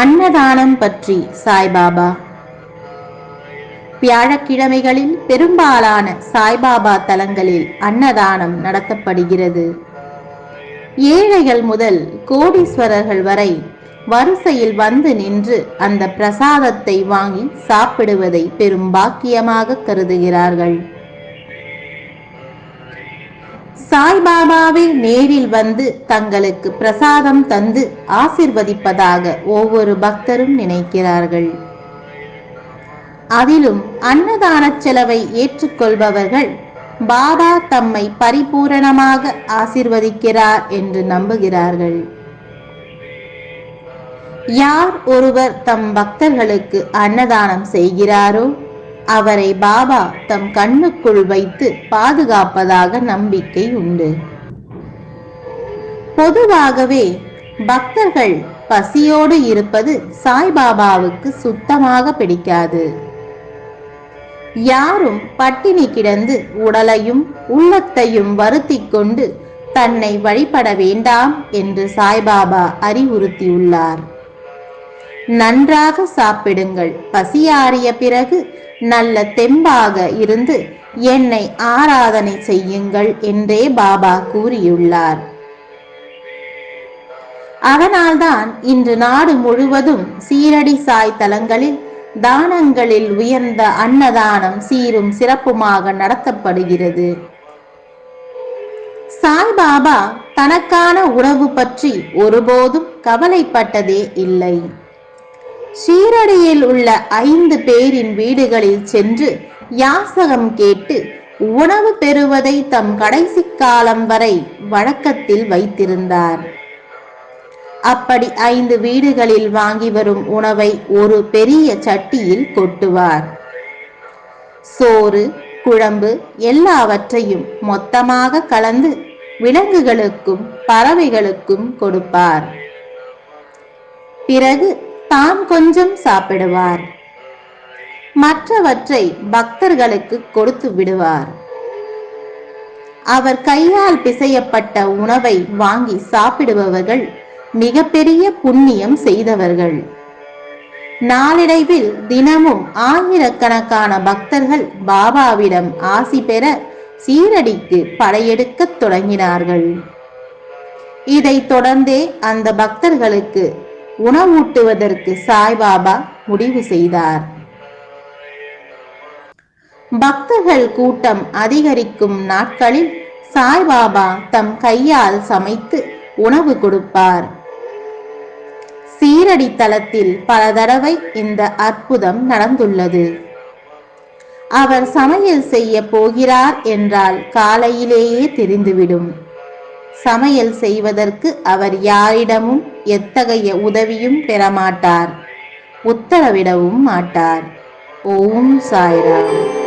அன்னதானம் பற்றி சாய்பாபா? வியாழக்கிழமைகளில் பெரும்பாலான சாய்பாபா தலங்களில் அன்னதானம் நடத்தப்படுகிறது. ஏழைகள் முதல் கோடீஸ்வரர்கள் வரை வரிசையில் வந்து நின்று அந்த பிரசாதத்தை வாங்கி சாப்பிடுவதை பெரும் பாக்கியமாக கருதுகிறார்கள். சாய்பாபாவே நேரில் வந்து தங்களுக்கு பிரசாதம் தந்து ஆசிர்வதிப்பதாக ஒவ்வொரு பக்தரும் நினைக்கிறார்கள். அதிலும் அன்னதான செலவை ஏற்றுக்கொள்பவர்கள் பாபா தம்மை பரிபூரணமாக ஆசிர்வதிக்கிறார் என்று நம்புகிறார்கள். யார் ஒருவர் தம் பக்தர்களுக்கு அன்னதானம் செய்கிறாரோ அவரை பாபா தம் கண்ணுக்குள் வைத்து பாதுகாப்பதாக நம்பிக்கை உண்டு. பொதுவாகவே பக்தர்கள் பசியோடு இருப்பது சாய்பாபாவுக்கு சுத்தமாக பிடிக்காது. யாரும் பட்டினி கிடந்து உடலையும் உள்ளத்தையும் வருத்தி கொண்டு தன்னை வழிபட வேண்டாம் என்று சாய்பாபா அறிவுறுத்தியுள்ளார். நன்றாக சாப்பிடுங்கள். பசியாறிய பிறகு நல்ல தெம்பாக இருந்து என்னை ஆராதனை செய்யுங்கள் என்றே பாபா கூறியுள்ளார். அதனால்தான் இன்று நாடு முழுவதும் சீரடி சாய் தலங்களில் தானங்களில் உயர்ந்த அன்னதானம் சீரும் சிறப்புமாக நடத்தப்படுகிறது. சாய்பாபா தனக்கான உணவு பற்றி ஒருபோதும் கவலைப்பட்டதே இல்லை. ஷீரடியில் உள்ள ஐந்து பேரின் வீடுகளில் சென்று யாசகம் கேட்டு உணவு பெறுவதை தம் கடைசி காலம் வரை வழக்கத்தில் வைத்திருந்தார். அப்படி ஐந்து வீடுகளில் வாங்கி வரும் உணவை ஒரு பெரிய சட்டியில் கொட்டுவார். சோறு குழம்பு எல்லாவற்றையும் மொத்தமாக கலந்து விலங்குகளுக்கும் பறவைகளுக்கும் கொடுப்பார். பிறகு தாம் கொஞ்சம் சாப்பிடுவார். மற்றவற்றை பக்தர்களுக்கு கொடுத்து விடுவார். அவர் கையால் பிசையப்பட்ட உணவை வாங்கி சாப்பிடுபவர்கள் மிகப்பெரிய புண்ணியம் செய்தவர்கள். நாளடைவில் தினமும் ஆயிரக்கணக்கான பக்தர்கள் பாபாவிடம் ஆசி பெற சீரடிக்கு படையெடுக்கத் தொடங்கினார்கள். இதைத் தொடர்ந்தே அந்த பக்தர்களுக்கு உணவூட்டுவதற்கு சாய்பாபா முடிவு செய்தார். பக்தர்கள் கூட்டம் அதிகரிக்கும் நாட்களில் சாய்பாபா தம் கையால் சமைத்து உணவு கொடுப்பார். சீரடி தளத்தில் பல தடவை இந்த அற்புதம் நடந்துள்ளது. அவர் சமையல் செய்ய போகிறார் என்றால் காலையிலேயே தெரிந்துவிடும். சமையல் செய்வதற்கு அவர் யாரிடமும் எத்தகைய உதவியும் பெறமாட்டார். உத்தரவிடவும் மாட்டார். ஓம் சாய்ராம்.